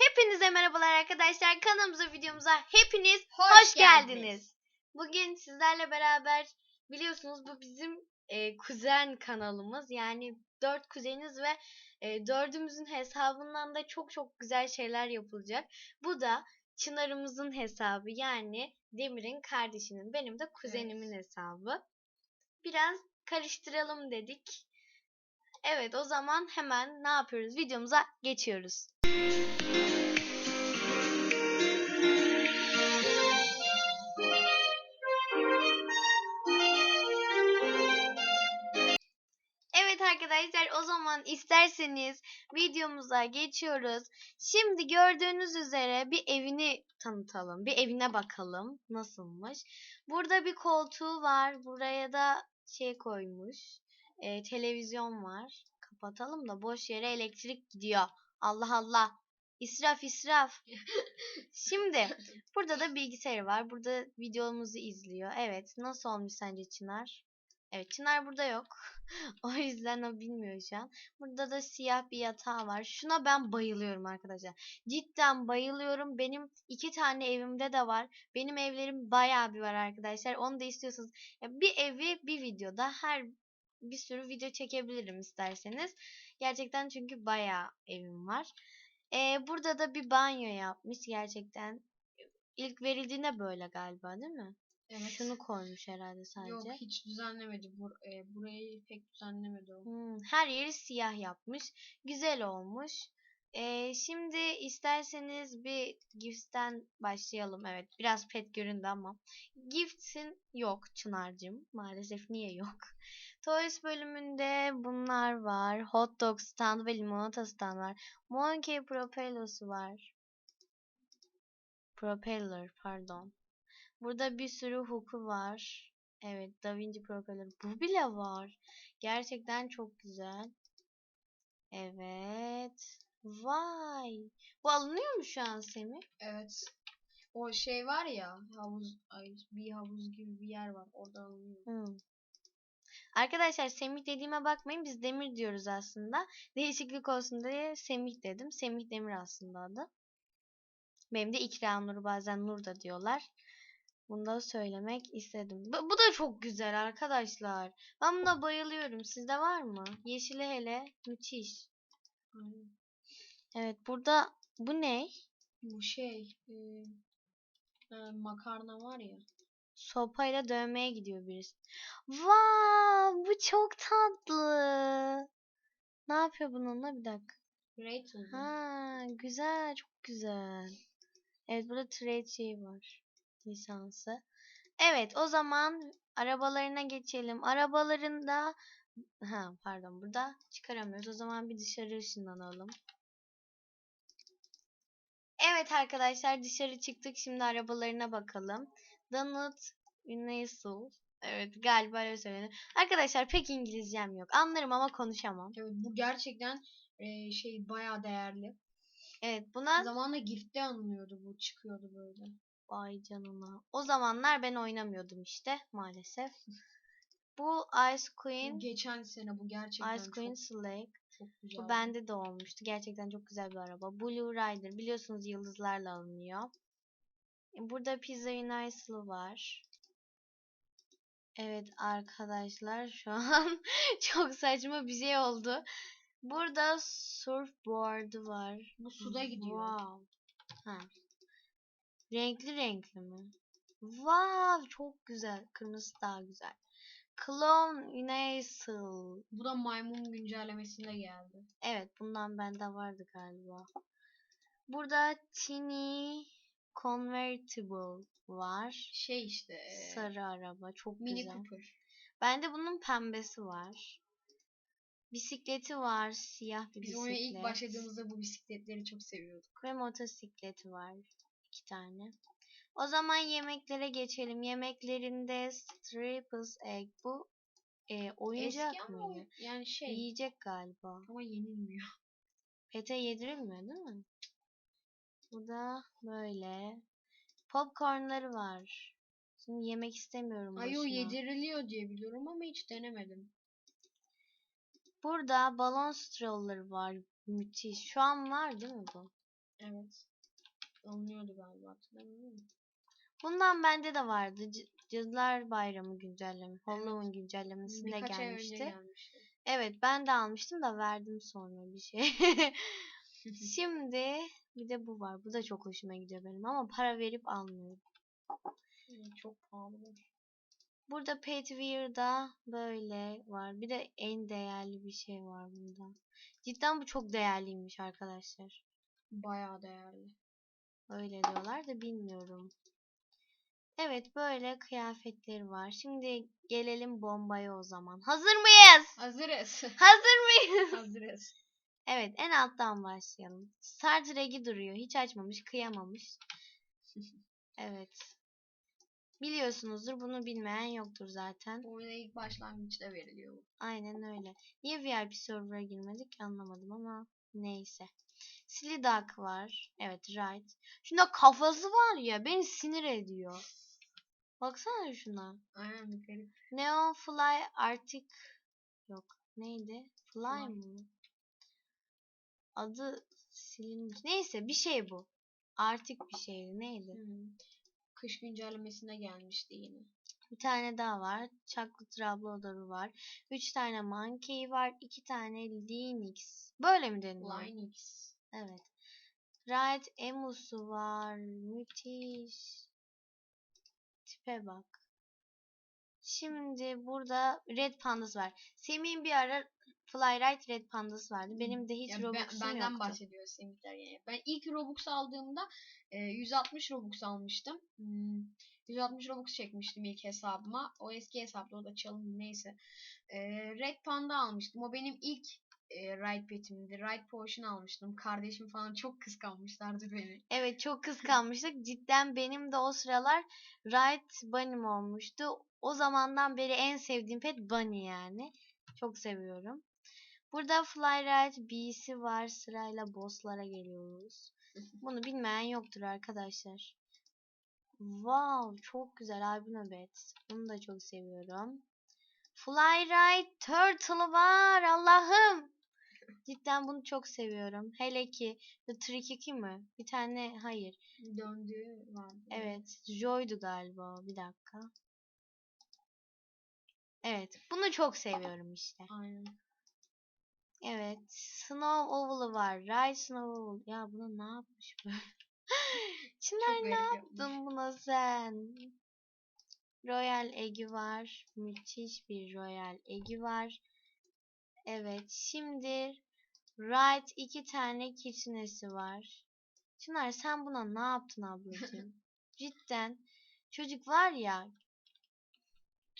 Hepinize merhabalar arkadaşlar. Kanalımıza, videomuza hepiniz hoş, Hoş geldiniz. geldiniz. Bugün sizlerle beraber biliyorsunuz bu bizim e, kuzen kanalımız. Yani dört kuzeniz ve e, dördümüzün hesabından da çok çok güzel şeyler yapılacak. Bu da Çınar'ımızın hesabı yani Demir'in kardeşinin benim de kuzenimin hesabı. Biraz karıştıralım dedik. Evet o zaman hemen ne yapıyoruz? Videomuza geçiyoruz. Arkadaşlar o zaman isterseniz videomuza geçiyoruz. Şimdi gördüğünüz üzere bir evini tanıtalım. Bir evine bakalım nasılmış. Burada bir koltuğu var. Buraya da şey koymuş. e, televizyon var. Kapatalım da boş yere elektrik gidiyor. Allah Allah. İsraf israf. Şimdi burada da bilgisayarı var. Burada videomuzu izliyor. Evet. Nasıl olmuş sence Çınar? Evet Çınar burada yok. o yüzden o bilmiyor şu an. Burada da siyah bir yatağı var. Şuna ben bayılıyorum arkadaşlar. Cidden bayılıyorum. Benim iki tane evimde de var. Benim evlerim bayağı bir var arkadaşlar. Onu da istiyorsanız bir evi bir videoda her bir sürü video çekebilirim isterseniz. Gerçekten çünkü bayağı evim var. Ee, burada da bir banyo yapmış gerçekten. İlk verildiğinde böyle galiba değil mi? Evet. Şunu koymuş herhalde sadece. Yok hiç düzenlemedi. Bur e, burayı pek düzenlemedi o. Hmm, her yeri siyah yapmış. Güzel olmuş. Ee, şimdi isterseniz bir Gifts'ten başlayalım. Evet biraz pet göründü ama. Gifts'in yok Çınar'cığım. Maalesef niye yok? Toys bölümünde bunlar var. Hot dog stand ve limonata stand var. Monkey propeller'sı var. Propeller pardon. Burada bir sürü hook'u var. Evet Da Vinci propeller. Bu bile var. Gerçekten çok güzel. Evet. Vay. Bu alınıyor mu şu an Semih? Evet. O şey var ya havuz ay, bir havuz gibi bir yer var. Orada alınıyor. Hmm. Arkadaşlar Semih dediğime bakmayın. Biz Demir diyoruz aslında. Değişiklik olsun diye Semih dedim. Semih Demir aslında adı. Benim de İkra Nur bazen Nur da diyorlar. Bunu da söylemek istedim. Bu, bu da çok güzel arkadaşlar. Ben buna bayılıyorum. Sizde var mı? Yeşili hele müthiş. Aynen. Evet burada bu ne? Bu şey e, e, makarna var ya. Sopayla dövmeye gidiyor birisi. Vav bu çok tatlı. Ne yapıyor bununla bir dakika. Great. Ha güzel çok güzel. Evet burada trade şeyi var. Lisansı. Evet o zaman arabalarına geçelim. Arabalarında ha pardon burada çıkaramıyoruz. O zaman bir dışarı ışınlanalım. Evet arkadaşlar dışarı çıktık. Şimdi arabalarına bakalım. Donut Universal. Evet galiba öyle söyleniyor. Arkadaşlar pek İngilizcem yok. Anlarım ama konuşamam. Evet, bu gerçekten e, şey bayağı değerli. Evet buna Zamanla Gift'te alınıyordu bu çıkıyordu böyle. Vay canına. O zamanlar ben oynamıyordum işte maalesef. Bu Ice Queen, geçen sene bu gerçekten Ice Queen çok, Slake. çok güzel. Bu bende de olmuştu. Gerçekten çok güzel bir araba. Blue Rider. Biliyorsunuz yıldızlarla alınıyor. E, Burada Pizza Universal var. Evet arkadaşlar şu an çok saçma bir şey oldu. Burada surfboard var. Bu suda gidiyor. Wow. Ha. Renkli renkli mi? Wow çok güzel. Kırmızı daha güzel. Clown Universal. Bu da maymun güncellemesinde geldi. Evet bundan bende vardı galiba. Burada Tiny Convertible var. Şey işte e, Sarı araba çok Mini güzel. Cooper. Bende bunun pembesi var. Bisikleti var. Siyah bir Biz bisiklet. oyuna ilk başladığımızda bu bisikletleri çok seviyorduk. Ve motosikleti var. İki tane. O zaman yemeklere geçelim. Yemeklerinde Strippers Egg. Bu e, oyuncak Eski ama mıydı? oyun- yani şey Yiyecek galiba. ama yenilmiyor. Pete yedirilmiyor değil mi? Bu da böyle. Popcornları var. Şimdi yemek istemiyorum Ay o yediriliyor diye biliyorum ama hiç denemedim. Burada balon stroller var. Müthiş. Şu an var değil mi bu? Evet. Alınıyordu galiba hatırlamıyorum. Bundan bende de vardı. C- Cadılar Bayramı güncelleme. Halloween güncellemesinde Birkaç ay önce gelmişti. gelmişti. Evet ben de almıştım da verdim sonra bir şey. Şimdi bir de bu var. Bu da çok hoşuma gidiyor benim ama para verip almıyorum. Hmm, Çok pahalı. bu. Burada Petwear'da böyle var. Bir de en değerli bir şey var bunda. Cidden bu çok değerliymiş arkadaşlar. Bayağı değerli. Öyle diyorlar da bilmiyorum. Evet böyle kıyafetleri var. Şimdi gelelim bombaya o zaman. Hazır mıyız? Hazırız. Hazır mıyız? Hazırız. Evet en alttan başlayalım. Start regi duruyor. Hiç açmamış, kıyamamış. Evet. Biliyorsunuzdur. Bunu bilmeyen yoktur zaten. Oyuna ilk başlangıçta veriliyor. Aynen öyle. Niye VIP server'a girmedik anlamadım ama neyse. Slidak var. Evet right. Şunda kafası var ya beni sinir ediyor. Baksana şuna. Aynen bir garip. Neon Fly Arctic yok. Neydi? Fly Fly. mı? Adı silinmiş. Neyse bir şey bu. Arctic bir şeydi. Neydi? Hmm. Kış güncellemesine gelmişti yine. Bir tane daha var. Chocolate Rablodar'ı var. Üç tane Monkey var. iki tane Linux. Böyle mi deniliyor? Linux. Evet. Riot Emus'u var. Müthiş. Tipe bak. Şimdi burada Red Pandas var. Semih'in bir ara Flyride Red Pandas vardı. Benim de hiç Ya ben- Robux'um benden yoktu. bahsediyor Semihler yani. Ben ilk Robux aldığımda e, 160 Robux almıştım. Hmm, 160 Robux çekmiştim ilk hesabıma. O eski hesapta o da çalındı neyse. E, Red Panda almıştım. O benim ilk e, Ride Pet'imdi. Ride Potion almıştım. Kardeşim falan çok kıskanmışlardı beni. Evet çok kıskanmıştık. Cidden benim de o sıralar Riot Bunny'm olmuştu. O zamandan beri en sevdiğim pet Bunny yani. Çok seviyorum. Burada Flyride B'si var. Sırayla bosslara geliyoruz. Bunu bilmeyen yoktur arkadaşlar. Wow çok güzel albino bet. Bunu da çok seviyorum. Flyride Turtle var Allah'ım. Cidden bunu çok seviyorum. Hele ki The Trick 2 mi? Bir tane hayır. Döndüğü vardı. Evet, Joy'du galiba. Bir dakika. Evet, bunu çok seviyorum işte. Aynen. Evet, Snow Oval'ı var. Ride Snow Oval. Ya buna ne yapmış bu? Çınar ne yaptın yapmış. buna sen? Royal Egg'i var. Müthiş bir Royal Egg'i var. Evet, şimdi Ride iki tane kitchenesi var. Çınar sen buna ne yaptın ablacığım? Cidden çocuk var ya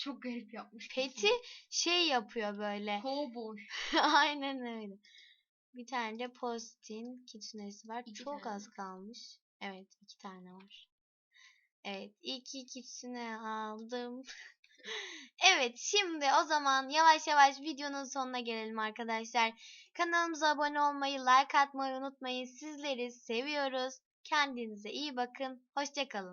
Çok garip yapmış. peti şey yapıyor böyle. Cowboy. Aynen öyle. Bir tane de postin kitchenesi var. İki Çok tane. az kalmış. Evet iki tane var. Evet iki kitchen'e aldım. evet şimdi o zaman yavaş yavaş videonun sonuna gelelim arkadaşlar. Kanalımıza abone olmayı, like atmayı unutmayın. Sizleri seviyoruz. Kendinize iyi bakın. Hoşçakalın.